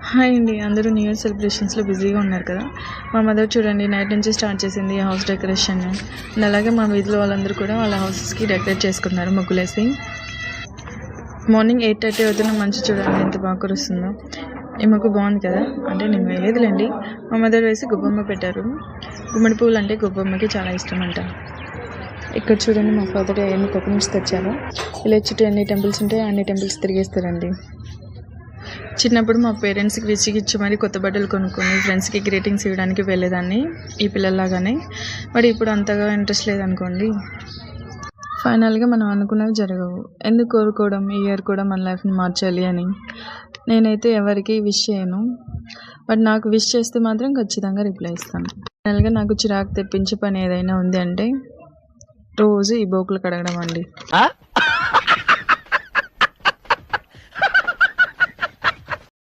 Hi అండి. అందరూ new year సెలబ్రేషన్స్లో బిజీగా ఉన్నారు కదా. మా మదర్ చూడండి నైట్ నుంచి స్టార్ట్ చేసింది హౌస్ డెకరేషన్. అండ్ అలాగే మా వీధిలో వాళ్ళందరూ కూడా వాళ్ళ హౌసెస్కి డెకరేట్ చేసుకున్నారు ముగ్గులేసి. మార్నింగ్ ఎయిట్ థర్టీ అవుతున్న మంచి చూడండి ఎంత బాగా కురుస్తుందో. ఈ ముగ్గు బాగుంది కదా. అంటే నేను వేయలేదులేండి. మా మదర్ వేసి గుబ్బమ్మ పెట్టారు. గుమ్మడి పువ్వులు అంటే గుబ్బమ్మకి చాలా ఇష్టం అంట ఇక్కడ చూడండి మా ఫాదర్ ఎన్ని నుంచి తెచ్చారు. ఇలా చుట్టూ ఎన్ని టెంపుల్స్ ఉంటాయో అన్ని టెంపుల్స్ తిరిగేస్తారండి. చిన్నప్పుడు మా పేరెంట్స్కి విసిగిచ్చి మరి కొత్త బట్టలు కొనుక్కొని ఫ్రెండ్స్కి గ్రీటింగ్స్ ఇవ్వడానికి వెళ్ళేదాన్ని ఈ పిల్లల్లాగానే. బట్ ఇప్పుడు అంతగా ఇంట్రెస్ట్ లేదనుకోండి. ఫైనల్గా మనం అనుకున్నవి జరగవు. ఎందుకు కోరుకోవడం? ఈ ఇయర్ కూడా మన లైఫ్ని మార్చాలి అని. నేనైతే ఎవరికి విష్ చేయను. బట్ నాకు విష్ చేస్తే మాత్రం ఖచ్చితంగా రిప్లై ఇస్తాను. ఫైనల్గా నాకు చిరాకు తెప్పించే పని ఏదైనా ఉంది అంటే రోజు ఈ బోకులు కడగడం అండి.